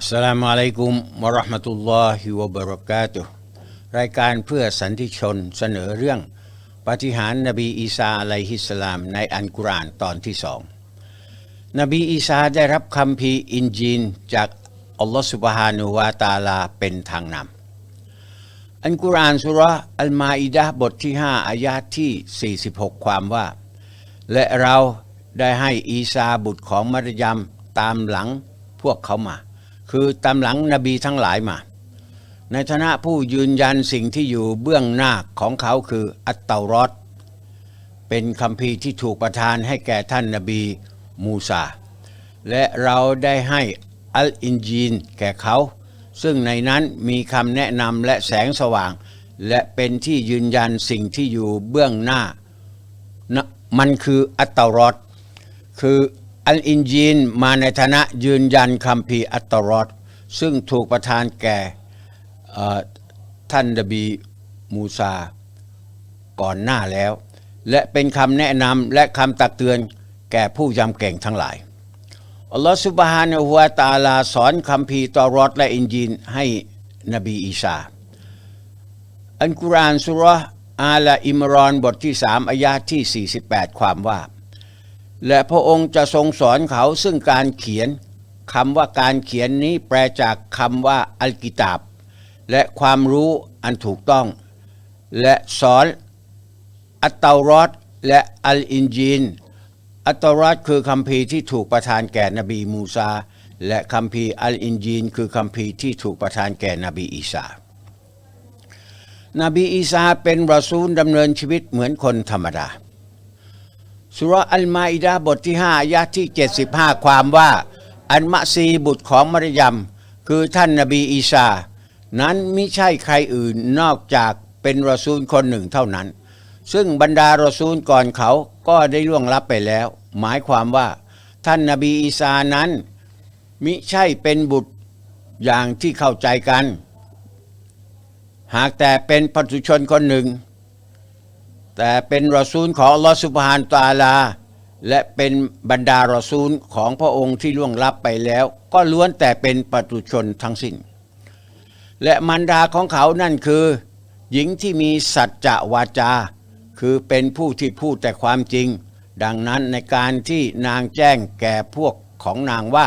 สสลามุอะลัยกุมวะเราะห์มะตุลลอฮิวะบะเราะกาตุรายการเพื่อสันติชนเสนอเรื่อง ปาฏิหาริย์นบีอีสาอะลัยฮิสสลามในอันกุรอานตอนที่สองนบีอีสาได้รับคำพีอินจีนจากอัลลอฮฺสุบฮานุวาตาลาเป็นทางนำอันกุรอานสุระอัลมาอิดะห์บทที่ 5 อายาที่ 46 ความว่า และเราได้ให้อีซาบุตรของมารยมตามหลังพวกเขามา คือตามหลังนบีทั้งหลายมา ในฐานะผู้ยืนยันสิ่งที่อยู่เบื้องหน้าของเขาคืออัตเตารอดเป็นคำพีที่ถูกประทานให้แก่ท่านนบีมูซาและเราได้ให้อัลอินจีนแก่เขา ซึ่งในนั้นมีคำแนะนำและแสงสว่าง และเป็นที่ยืนยันสิ่งที่อยู่เบื้องหน้านะมันคืออัตเตารอดคือ อัลอินจีนมาในฐานะยืนยันคำพีอัตตรอดซึ่งถูกประทานแก่ท่านนบีมูซาก่อนหน้าแล้ว และเป็นคำแนะนำและคำตักเตือนแก่ผู้ยำเก่งทั้งหลาย อัลลอฮฺสุบฮานะฮูวาตาลาสอนคำพีตอรอดและอินจีนให้นบีอีสาอันกุรอานสุราะอาลาอิมรอนบทที่สามอายาที่ 48 ความว่า และพระองค์จะทรงสอนเขาซึ่งการเขียนคำว่าการเขียนนี้แปลจากคำว่าอัลกิตาบ และความรู้อันถูกต้อง และสอนอัตตารอดและอัลอินจีน อัตตารอดคือคำพีที่ถูกประทานแก่นบีมูซา และคำพีอัลอินจีน คือคำพีที่ถูกประทานแก่นบีอีสานบีอีสาเป็นรอซูลดำเนินชีวิตเหมือนคนธรรมดา สุรอัลมาอิดะบทที่5อายะที่ 75 ความว่า อันมะซีบุตรของมารยม คือท่านนบีอีสา นั้นมิใช่ใครอื่นนอกจากเป็นรอซูลคนหนึ่งเท่านั้น ซึ่งบรรดารอซูลก่อนเขาก็ได้ล่วงลับไปแล้ว หมายความว่า ท่านนบีอีสานั้น มิใช่เป็นบุตรอย่างที่เข้าใจกัน หากแต่เป็นปัตุชนคนหนึ่ง แต่เป็นรอซูลของอัลลอฮฺสุบฮานตาลา และเป็นบรรดารอซูลของพระองค์ที่ล่วงลับไปแล้ว ก็ล้วนแต่เป็นปัตุชนทั้งสิ้น และมันดาของเขานั่นคือ หญิงที่มีสัจจะวาจา คือเป็นผู้ที่พูดแต่ความจริง ดังนั้นในการที่นางแจ้งแก่พวกของนางว่า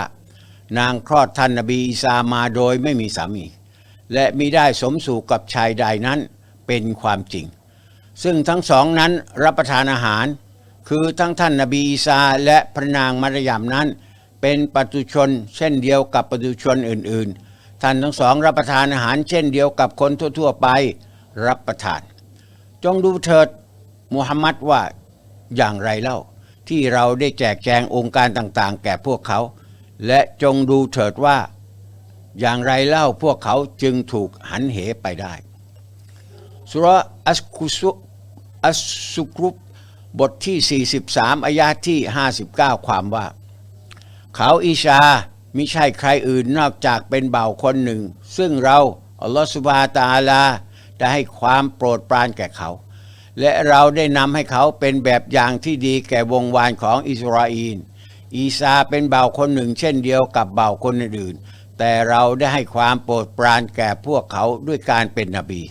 นางคลอดท่านนบีอีสามาโดยไม่มีสามี และมิได้สมสู่กับชายใดนั้นเป็นความจริง ซึ่งทั้งสองนั้นรับประทานอาหาร คือทั้งท่านนบีอีสาและพระนางมารยามนั้น เป็นปัตุชนเช่นเดียวกับปัตุชนอื่นๆ ท่านทั้งสองรับประทานอาหารเช่นเดียวกับคนทั่วๆไปรับประทาน จงดูเถิดมุฮัมมัดว่าอย่างไรเล่า ที่เราได้แจกแจงองค์การต่างๆ แก่พวกเขา และจงดูเถิดว่า อย่างไรเล่าพวกเขาจึงถูกหันเหไปได้สุราะอัสคุสุ อัสสุกรุปบทที่ 43อายาที่ 59 ความว่า เขาอิชามิใช่ใครอื่นนอกจากเป็นเบ่าวคนหนึ่ง ซึ่งเราอัลลอฮฺสุบาตาลาได้ให้ความโปรดปรานแก่เขา และเราได้นำให้เขาเป็นแบบอย่างที่ดีแก่วงวานของอิสราเอลอีซาเป็นเบ่าวคนหนึ่ง เช่นเดียวกับเบ่าวคนอื่น แต่เราได้ให้ความโปรดปรานแก่พวกเขาด้วยการเป็นนบี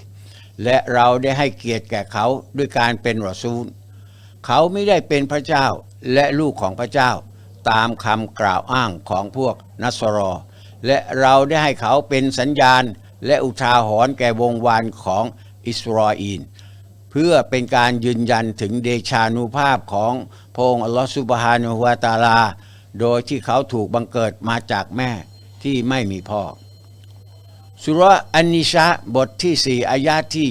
และเราได้ให้เกียรติแก่เขาด้วยการเป็นรอซูล เขาไม่ได้เป็นพระเจ้าและลูกของพระเจ้า ตามคำกล่าวอ้างของพวกนัสรอ และเราได้ให้เขาเป็นสัญญาณ และอุทาหรณ์แก่วงวานของอิสราเอลเพื่อเป็นการยืนยันถึงเดชานุภาพของพระองค์อัลลอฮฺสุบฮานุฮวาตาลา โดยที่เขาถูกบังเกิดมาจากแม่ที่ไม่มีพ่อ สุรอันนิชะบทที่ 4อายาที่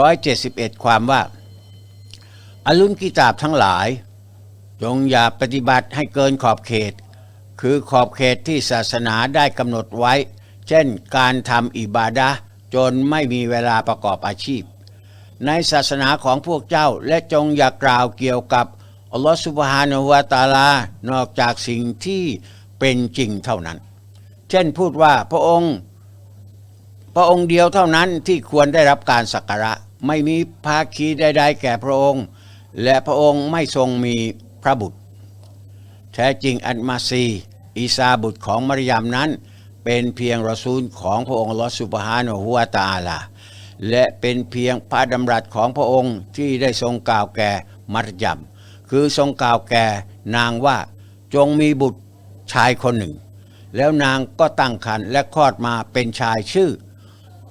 171 ความว่า อลุนกิตาบทั้งหลาย จงอย่าปฏิบัติให้เกินขอบเขต คือขอบเขตที่ศาสนาได้กำหนดไว้ เช่นการทำอิบาดะจนไม่มีเวลาประกอบอาชีพ ในศาสนาของพวกเจ้าและจงอย่ากล่าวเกี่ยวกับอัลลอฮฺสุบฮานะฮูวาตาลานอกจากสิ่งที่เป็นจริงเท่านั้น เช่นพูดว่าพระองค์ พระองค์เดียวเท่านั้นที่ควรได้รับการสักการะ ไม่มีภาคีใดๆแก่พระองค์ และพระองค์ไม่ทรงมีพระบุตร แท้จริงอันมาซีอีซาบุตรของมารยามนั้น เป็นเพียงรอซูลของพระองค์ลอสุบฮานะฮูวตาลาและเป็นเพียงพระดำรัสของพระองค์ที่ได้ทรงกล่าวแก่มัรยัมคือทรงกล่าวแก่นางว่าจงมีบุตรชายคนหนึ่ง แล้วนางก็ตั้งครรภ์และคลอดมาเป็นชายชื่อ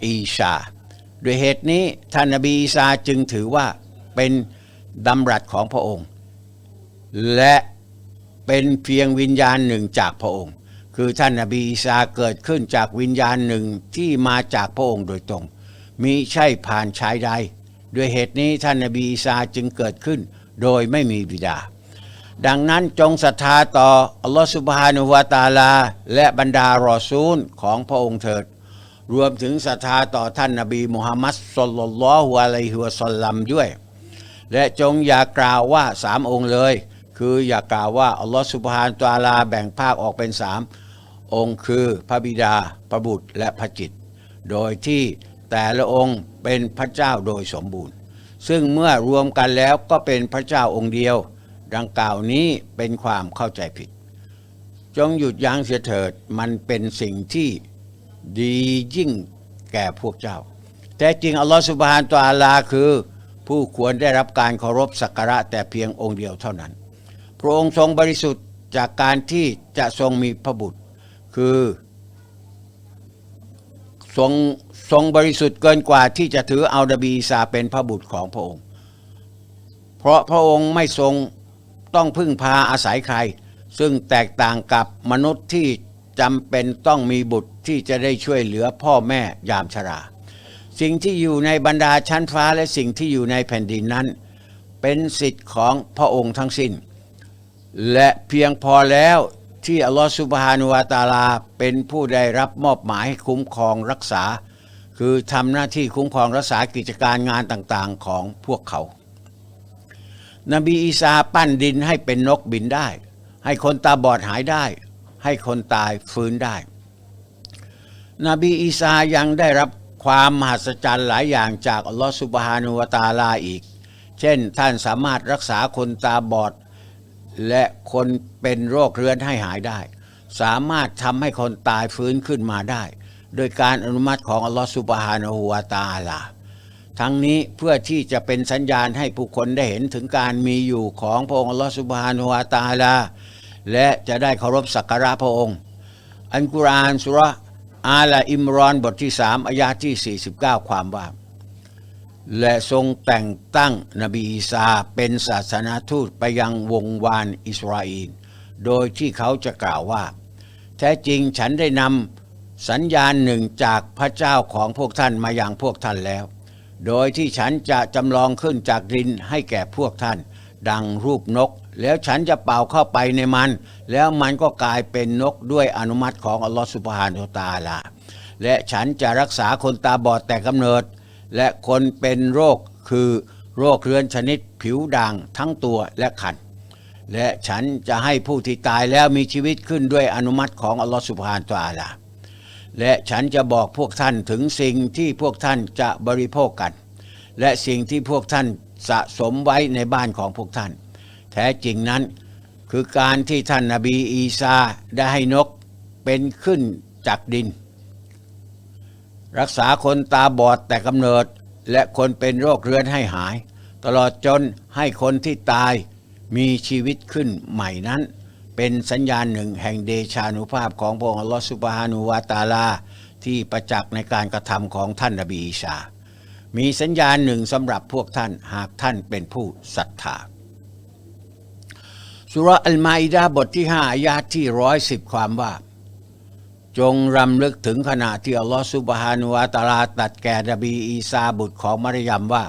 อีชา ด้วยเหตุนี้ท่านนบีอีสาจึงถือว่าเป็นดำรัสของพระองค์ และเป็นเพียงวิญญาณหนึ่งจากพระองค์ คือท่านนบีอีสาเกิดขึ้นจากวิญญาณหนึ่งที่มาจากพระองค์โดยตรงมีใช่ผ่านชายใด ด้วยเหตุนี้ท่านนบีอีสาจึงเกิดขึ้นโดยไม่มีบิดา ดังนั้นจงศรัทธาต่ออัลลอฮฺสุบฮานุวาตาลา และบรรดารอซูลของพระองค์เถิด รวมถึงศรัทธาต่อท่านนบีมุฮัมมัดสุลลัลฮุอะลัยฮิวะสัลลัมด้วย และจงอย่ากล่าวว่าสามองค์เลย คืออย่ากล่าวว่าอัลลอฮฺสุบฮานตาลาแบ่งภาคออกเป็นสามองค์คือพระบิดา พระบุตรและพระจิต โดยที่แต่ละองค์เป็นพระเจ้าโดยสมบูรณ์ ซึ่งเมื่อรวมกันแล้วก็เป็นพระเจ้าองค์เดียว ดังกล่าวนี้เป็นความเข้าใจผิด จงหยุดยั้งเสียเถิดมันเป็นสิ่งที่ ดียิ่งแก่พวกเจ้า แต่จริงอัลลอฮฺสุบฮานตะอาลาคือ ผู้ควรได้รับการเคารพสักการะแต่เพียงองค์เดียวเท่านั้น พระองค์ทรงบริสุทธิ์จากการที่จะทรงมีพระบุตร คือทรงทรงบริสุทธิ์เกินกว่าที่จะถือเอาดบีอีสาเป็นพระบุตรของพระองค์ เพราะพระองค์ไม่ทรงต้องพึ่งพาอาศัยใคร ซึ่งแตกต่างกับมนุษย์ที่ จำเป็นต้องมีบุตรที่จะได้ช่วยเหลือพ่อแม่ยามชรา สิ่งที่อยู่ในบรรดาชั้นฟ้าและสิ่งที่อยู่ในแผ่นดินนั้น เป็นสิทธิ์ของพระองค์ทั้งสิ้น และเพียงพอแล้วที่อัลลอฮฺสุบฮานุวาตาลาเป็นผู้ได้รับมอบหมายคุ้มครองรักษา คือทำหน้าที่คุ้มครองรักษากิจการงานต่างๆของพวกเขา นบีอีสาปั้นดินให้เป็นนกบินได้ ให้คนตาบอดหายได้ ให้คนตายฟื้นได้ นบีอีสายังได้รับความมหัศจรรย์หลายอย่างจากอัลลอฮฺสุบฮานุวาตาลาอีก เช่นท่านสามารถรักษาคนตาบอด และคนเป็นโรคเรื้อนให้หายได้ สามารถทำให้คนตายฟื้นขึ้นมาได้ โดยการอนุมัติของอัลลอฮฺสุบฮานะฮูวาตาลาทั้งนี้เพื่อที่จะเป็นสัญญาณให้ผู้คนได้เห็นถึงการมีอยู่ของพระองค์อัลลอฮฺสุบฮานะฮูวาตาลา และจะได้เคารพสักการะพระองค์ อันกุรอานสุระอาลาอิมรอนบทที่สามอายาที่ 49 ความว่า และทรงแต่งตั้งนบีอีสาเป็นศาสนาทูตไปยังวงวานอิสราเอลโดยที่เขาจะกล่าวว่า แท้จริงฉันได้นำสัญญาณหนึ่งจากพระเจ้าของพวกท่านมาอย่างพวกท่านแล้ว โดยที่ฉันจะจำลองขึ้นจากดินให้แก่พวกท่าน ดังรูปนก แล้วฉันจะเป่าเข้าไปในมัน แล้วมันก็กลายเป็นนกด้วยอนุมัติของอัลลอฮฺสุบฮานุตาลาและฉันจะรักษาคนตาบอดแต่กำเนิด และคนเป็นโรคคือโรคเรื้อนชนิดผิวด่างทั้งตัวและคัน และฉันจะให้ผู้ที่ตายแล้วมีชีวิตขึ้นด้วยอนุมัติของอัลลอฮฺสุบฮานตอาลาและฉันจะบอกพวกท่านถึงสิ่งที่พวกท่านจะบริโภคกัน และสิ่งที่พวกท่านสะสมไว้ในบ้านของพวกท่าน แท้จริงนั้น คือการที่ท่านนาบีอีซาได้ให้นกเป็นขึ้นจากดิน รักษาคนตาบอดแต่กำเนิดและคนเป็นโรคเรื้อนให้หาย ตลอดจนให้คนที่ตายมีชีวิตขึ้นใหม่นั้น เป็นสัญญาณหนึ่งแห่งเดชานุภาพของพระองค์ลอสุบฮานุวาตาลา ที่ประจักษ์ในการกระทำของท่านนบีอีสามีสัญญาณหนึ่งสำหรับพวกท่านหากท่านเป็นผู้ศรัทธา สุระอัลมาอิดาบทที่ห้าอายาที่ร้อยสิบความว่า จงรำลึกถึงขณะที่อัลลอฮฺสุบฮานุวาตาลาตัดแก่นบีอีซาบุตรของมารยมว่า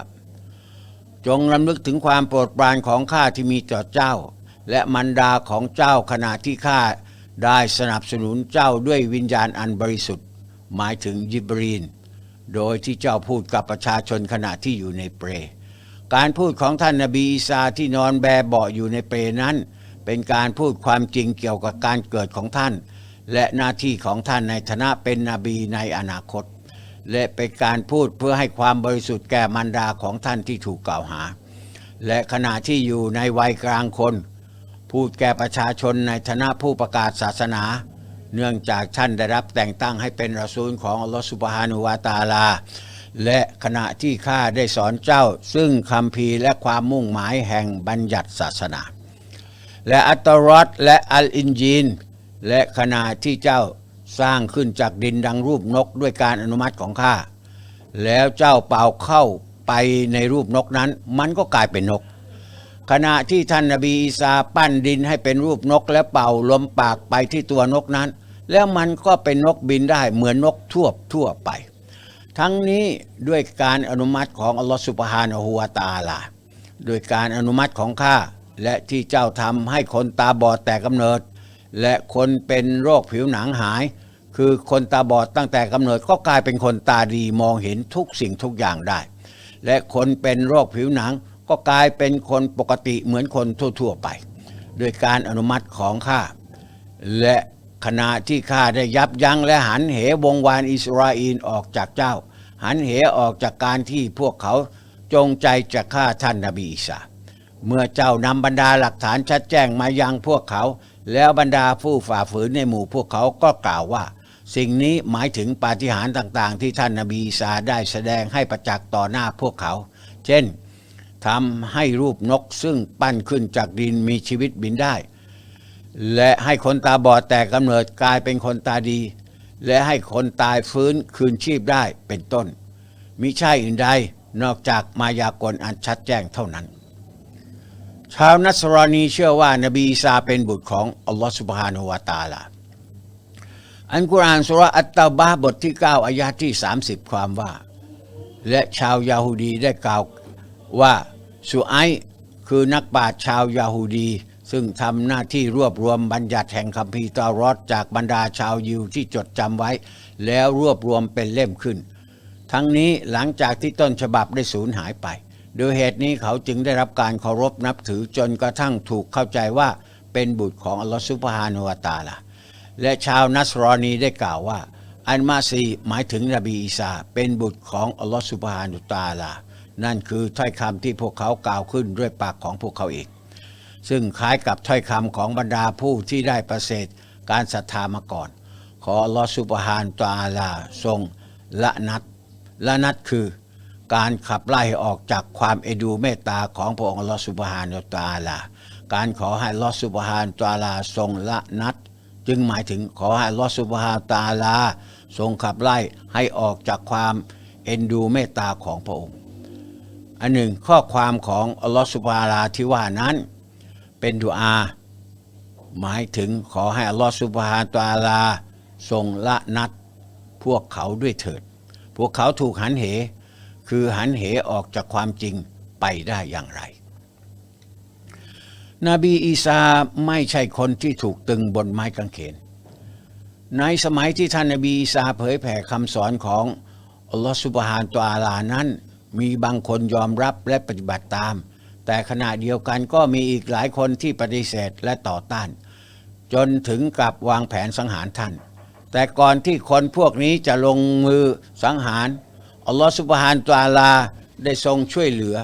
จงรำลึกถึงความโปรดปรานของข้าที่มีต่อเจ้า และมันดาของเจ้าขณะที่ข้าได้สนับสนุนเจ้าด้วยวิญญาณอันบริสุทธิ์ หมายถึงยิบรีน โดยที่เจ้าพูดกับประชาชนขณะที่อยู่ในเปร การพูดของท่านนบีอีสาที่นอนแบเบาะอยู่ในเปรนั้น เป็นการพูดความจริงเกี่ยวกับการเกิดของท่าน และหน้าที่ของท่านในฐานะเป็นนบีในอนาคต และเป็นการพูดเพื่อให้ความบริสุทธิ์แก่มันดาของท่านที่ถูกกล่าวหา และขณะที่อยู่ในวัยกลางคน พูดแก่ประชาชนในฐานะผู้ประกาศศาสนา เนื่องจากท่านได้รับแต่งตั้งให้เป็นรอซูลของอัลลอฮฺสุบฮานุวาตาลา และขณะที่ข้าได้สอนเจ้า ซึ่งคำพีและความมุ่งหมายแห่งบัญญัติศาสนา และอัตตรอดและอัลอินจีน และขณะที่เจ้าสร้างขึ้นจากดินดังรูปนกด้วยการอนุมัติของข้าแล้วเจ้าเป่าเข้าไปในรูปนกนั้น มันก็กลายเป็นนก ขณะที่ท่านนบีอีสาปั้นดินให้เป็นรูปนก และเป่าลมปากไปที่ตัวนกนั้น แล้วมันก็เป็นนกบินได้เหมือนนกทั่วทั่วไป ทั้งนี้ด้วยการอนุมัติของอัลลอฮฺสุบฮานะฮูวาตาอาลาด้วยการอนุมัติของข้าและที่เจ้าทำให้คนตาบอดแต่กำเนิด และคนเป็นโรคผิวหนังหาย คือคนตาบอดตั้งแต่กำเนิดก็กลายเป็นคนตาดีมองเห็นทุกสิ่งทุกอย่างได้ และคนเป็นโรคผิวหนังก็กลายเป็นคนปกติเหมือนคนทั่วๆไป โดยการอนุมัติของข้าและ ขณะที่ข้าได้ยับยั้งและหันเหวงวานอิสราเอลออกจากเจ้า หันเหออกจากการที่พวกเขาจงใจจะฆ่าท่านนบีอีสาเมื่อเจ้านำบรรดาหลักฐานชัดแจ้งมายังพวกเขา แล้วบรรดาผู้ฝ่าฝืนในหมู่พวกเขาก็กล่าวว่า สิ่งนี้หมายถึงปาฏิหาริย์ต่างๆ ที่ท่านนบีอีสาได้แสดงให้ประจักษ์ต่อหน้าพวกเขา เช่นทำให้รูปนกซึ่งปั้นขึ้นจากดินมีชีวิตบินได้ และให้คนตาบอดแต่กำเนิดกลายเป็นคนตาดี และให้คนตายฟื้นคืนชีพได้เป็นต้นมิใช่อื่นใดนอกจากมายากลอันชัดแจ้งเท่านั้น ชาวนัสรอนีเชื่อว่านบีอีสาเป็นบุตรของอัลลอฮฺสุบฮานุวาตาลาอันกุรอานสุระอัตตาบะบทที่ 9อายะที่ 30 ความว่า และชาวยาฮูดีได้กล่าวว่าสุไอคือนักปราชญ์ชาวยาฮูดี ซึ่งทำหน้าที่รวบรวมบัญญัติแห่งคัมภีร์ตารอดจากบรรดาชาวยิวที่จดจำไว้ แล้วรวบรวมเป็นเล่มขึ้น ทั้งนี้หลังจากที่ต้นฉบับได้สูญหายไป โดยเหตุนี้เขาจึงได้รับการเคารพนับถือจนกระทั่งถูกเข้าใจว่าเป็นบุตรของอัลลอฮฺซุบฮานุวะตาลาและชาวนัสรอนีได้กล่าวว่า อันมาซีหมายถึงนบีอีสาเป็นบุตรของอัลลอฮฺสุบฮานุตาลา นั่นคือถ้อยคำที่พวกเขากล่าวขึ้นด้วยปากของพวกเขาเอง ซึ่งคล้ายกับถ้อยคำของบรรดาผู้ที่ได้ประเสริฐการศรัทธามาก่อน ขอลอสุบฮานตาลาทรงละนัดละนัดคือ การขับไล่ออกจากความเอดูเมตตาของพระองค์ลอสุบฮานตาลา การขอให้ลอสุบฮานตาลาทรงละนัดจึงหมายถึงขอให้ลอสุบฮานตาลา ทรงขับไล่ให้ออกจากความเอ็นดูเมตตาของพระองค์ อันหนึ่งข้อความของอัลลอฮฺสุบฮานาที่ว่านั้น เป็นดุอา หมายถึงขอให้อัลลอฮฺสุบฮานตะอาลา ทรงละนัด พวกเขาด้วยเถิด พวกเขาถูกหันเห คือหันเหออกจากความจริงไปได้อย่างไร นบีอีสาไม่ใช่คนที่ถูกตึงบนไม้กางเขน ในสมัยที่ท่านนบีอีสาเผยแผ่คำสอนของอัลลอฮฺสุบฮานตะอาลานั้น มีบางคนยอมรับและปฏิบัติตาม แต่ขณะเดียวกันก็มีอีกหลายคนที่ปฏิเสธและต่อต้าน จนถึงกับวางแผนสังหารท่าน แต่ก่อนที่คนพวกนี้จะลงมือสังหาร อัลลอฮฺสุบฮานตะอาลาได้ทรงช่วยเหลือ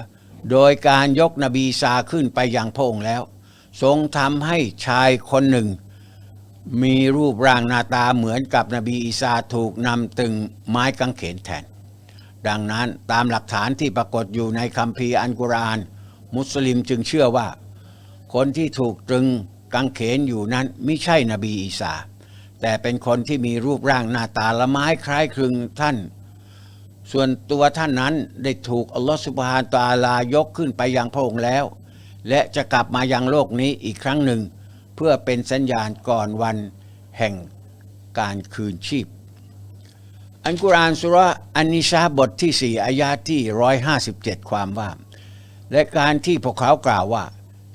โดยการยกนบีอีสาขึ้นไปยังพระองค์แล้ว ทรงทำให้ชายคนหนึ่ง มีรูปร่างหน้าตาเหมือนกับนบีอีสาถูกนำตึงไม้กางเขนแทน ดังนั้นตามหลักฐานที่ปรากฏอยู่ในคัมภีร์อันกุรอาน มุสลิมจึงเชื่อว่า คนที่ถูกตรึงกางเขนอยู่นั้นไม่ใช่นบีอีสา แต่เป็นคนที่มีรูปร่างหน้าตาละไม้คล้ายคลึงท่าน ส่วนตัวท่านนั้นได้ถูกอัลลอฮฺสุบฮานตาลายกขึ้นไปยังพระองค์แล้ว และจะกลับมายังโลกนี้อีกครั้งหนึ่ง เพื่อเป็นสัญญาณก่อนวันแห่งการคืนชีพ อันกุรานสุระอันนิชาบทที่ 4 อายาที่ 157 ความว่า และการที่พวกเขากล่าวว่า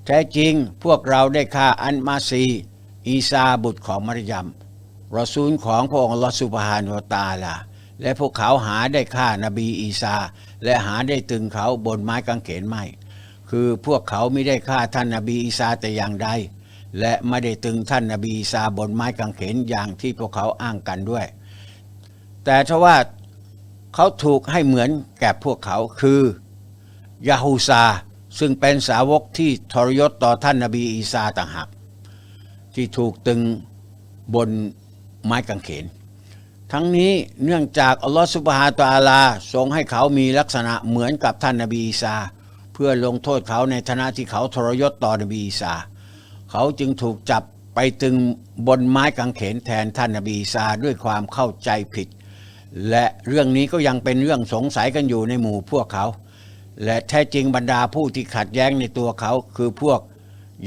แท้จริงพวกเราได้ฆ่าอันมาซี อีซาบุตรของมารยมรอซูลของพระองค์ลอสุบฮานุวตาลาและพวกเขาหาได้ฆ่านบีอีซา และหาได้ตึงเขาบนไม้กางเขนไม่ คือพวกเขาไม่ได้ฆ่าท่านนบีอีสาแต่อย่างใดและไม่ได้ตึงท่านนบีอีสาบนไม้กางเขนอย่างที่พวกเขาอ้างกันด้วย แต่ทว่าเขาถูกให้เหมือนแก่พวกเขาคือ ยาฮูซา ซึ่งเป็นสาวกที่ทรยศต่อท่านนบีอีสาต่างหากที่ถูกตึงบนไม้กางเขน ทั้งนี้เนื่องจากอัลลอฮฺสุบฮานะตะอาลาทรงให้เขามีลักษณะเหมือนกับท่านนบีอีสาเพื่อลงโทษเขาในฐานะที่เขาทรยศต่อนบีอีสาเขาจึงถูกจับไปตึงบนไม้กางเขนแทนท่านนบีอีสาด้วยความเข้าใจผิด และเรื่องนี้ก็ยังเป็นเรื่องสงสัยกันอยู่ในหมู่พวกเขา และแท้จริงบรรดาผู้ที่ขัดแย้งในตัวเขา คือพวก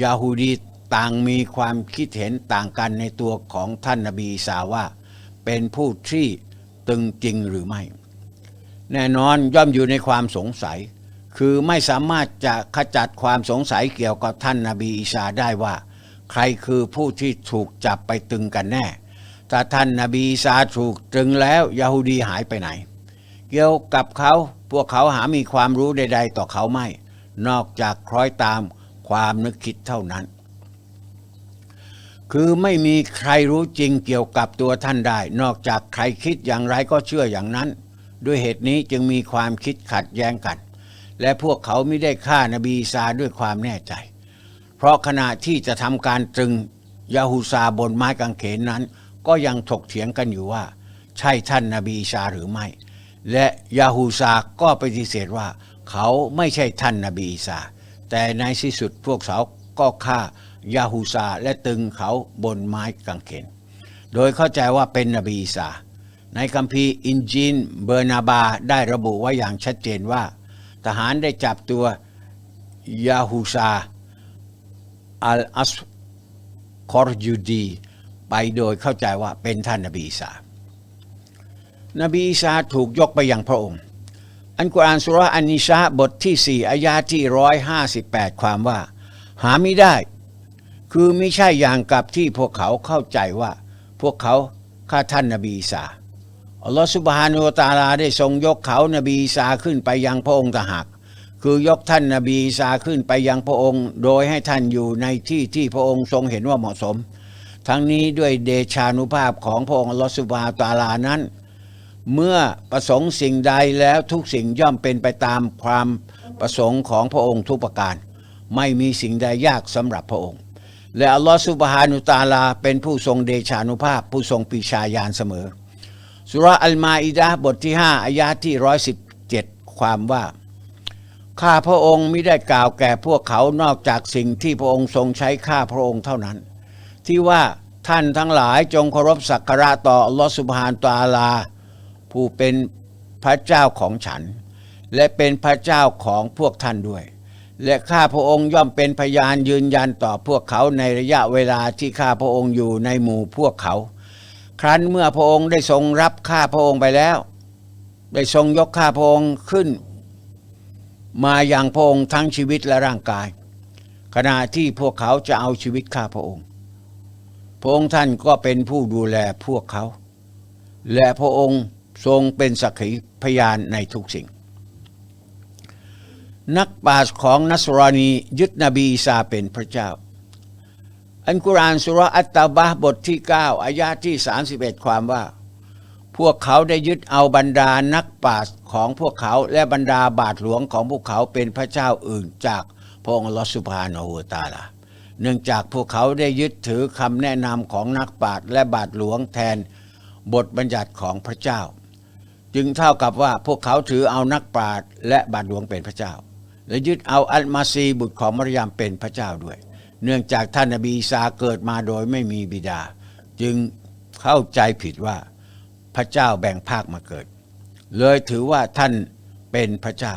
ยาฮูดีต่างมีความคิดเห็นต่างกันในตัวของท่านนบีอีสาว่า เป็นผู้ที่ตึงจริงหรือไม่ แน่นอนย่อมอยู่ในความสงสัย คือไม่สามารถจะขจัดความสงสัยเกี่ยวกับท่านนบีอีสาได้ว่า ใครคือผู้ที่ถูกจับไปตึงกันแน่ ถ้าท่านนบีอีสาถูกตึงแล้วยาฮูดีหายไปไหน เกี่ยวกับเขา พวกเขาหามีความรู้ใด ๆ ต่อเขาไม่ นอกจากคล้อยตามความนึกคิดเท่านั้น คือไม่มีใครรู้จริงเกี่ยวกับตัวท่านได้ นอกจากใครคิดอย่างไรก็เชื่ออย่างนั้น ด้วยเหตุนี้จึงมีความคิดขัดแย้งกัน และพวกเขาไม่ได้ฆ่านบีอีสาด้วยความแน่ใจ เพราะขณะที่จะทำการตรึงยาฮูซาบนไม้กางเขนนั้น ก็ยังถกเถียงกันอยู่ว่า ใช่ท่านนาบีอีสาหรือไม่ และยาฮูซาก็ปฏิเสธว่า เขาไม่ใช่ท่านนาบีอีสา แต่ในที่สุดพวกเขาก็ฆ่ายาฮูซาและตึงเขาบนไม้กางเขน โดยเข้าใจว่าเป็นนบีอีสา ในคัมภีร์อินจีนเบอร์นาบาได้ระบุไว้อย่างชัดเจนว่า ทหารได้จับตัวยาฮูซาอัลอัสคอร์ยูดี ไปโดยเข้าใจว่าเป็นท่านนบีอีสา นบีอีสาถูกยกไปยังพระองค์ อันกุรอานสุราะห์อันนิชาบทที่ 4อายาที่ 158 ความว่า หาไม่ได้ คือไม่ใช่อย่างกับที่พวกเขาเข้าใจว่า พวกเขาฆ่าท่านนบีอีสาอัลลอฮฺสุบฮานุตาลาได้ทรงยกเขานบีอีสาขึ้นไปยังพระองค์ตหากคือยกท่านนบีอีสาขึ้นไปยังพระองค์ โดยให้ท่านอยู่ในที่ที่พระองค์ทรงเห็นว่าเหมาะสม ทั้งนี้ด้วยเดชานุภาพของพระองค์อัลลอฮฺสุบฮานุตาลานั้น เมื่อประสงค์สิ่งใดแล้วทุกสิ่งย่อมเป็นไปตามความประสงค์ของพระองค์ทุกประการ ไม่มีสิ่งใดยากสำหรับพระองค์ และอัลลอฮฺสุบฮานุตาลา เป็นผู้ทรงเดชานุภาพ ผู้ทรงปีชาญาณเสมอสุราอัลมาอิดะห์บทที่ 5อายาที่ 117 ความว่า ข้าพระองค์ไม่ได้กล่าวแก่พวกเขานอกจากสิ่งที่พระองค์ทรงใช้ข้าพระองค์เท่านั้น ที่ว่าท่านทั้งหลายจงเคารพสักการะต่ออัลลอฮฺสุบฮานตาลา ผู้เป็นพระเจ้าของฉัน และเป็นพระเจ้าของพวกท่านด้วย และข้าพระองค์ย่อมเป็นพยานยืนยันต่อพวกเขาในระยะเวลาที่ข้าพระองค์อยู่ในหมู่พวกเขา ครั้นเมื่อพระองค์ได้ทรงรับข้าพระองค์ไปแล้ว ได้ทรงยกข้าพระองค์ขึ้น มาอย่างพระองค์ทั้งชีวิตและร่างกาย ขณะที่พวกเขาจะเอาชีวิตข้าพระองค์พระองค์ท่านก็เป็นผู้ดูแลพวกเขา และพระองค์ ทรงเป็นสักขีพยานในทุกสิ่ง นักปราชญ์ของนัสรานียึดนบีอีสาเป็นพระเจ้า อันกุรานสุรอัตตาบะบทที่ 9 อายาที่ 31 ความว่า พวกเขาได้ยึดเอาบรรดานักปราชญ์ของพวกเขาและบรรดาบาทหลวงของพวกเขาเป็นพระเจ้าอื่นจากพระองค์ลอสุบฮานะฮูวตาลาเนื่องจากพวกเขาได้ยึดถือคำแนะนำของนักปราชญ์และบาทหลวงแทนบทบัญญัติของพระเจ้า จึงเท่ากับว่าพวกเขาถือเอานักปราชญ์และบาทหลวงเป็นพระเจ้า และยึดเอาอัลมาซีบุตรของมารยามเป็นพระเจ้าด้วย เนื่องจากท่านนบีอีสาเกิดมาโดยไม่มีบิดา จึงเข้าใจผิดว่าพระเจ้าแบ่งภาคมาเกิด เลยถือว่าท่านเป็นพระเจ้า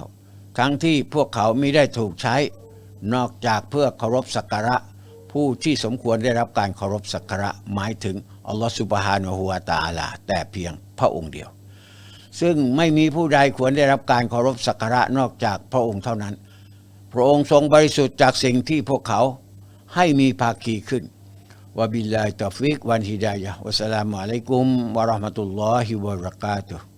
ทั้งที่พวกเขาไม่ได้ถูกใช้ นอกจากเพื่อเคารพสักการะ ผู้ที่สมควรได้รับการเคารพสักการะหมายถึงอัลลอฮฺสุบฮานะฮูวาตาอาลาแต่เพียงพระองค์เดียว ซึ่งไม่มีผู้ใดควรได้รับการเคารพสักการะนอกจากพระองค์เท่านั้น พระองค์ทรงบริสุทธิ์จากสิ่งที่พวกเขาให้มีภาคีขึ้นวบิลลาฮิตอฟิกวันฮิดายะวะสสลามุอะลัยกุมวะราะห์มะตุลลอฮิวะบะเราะกาตุฮ์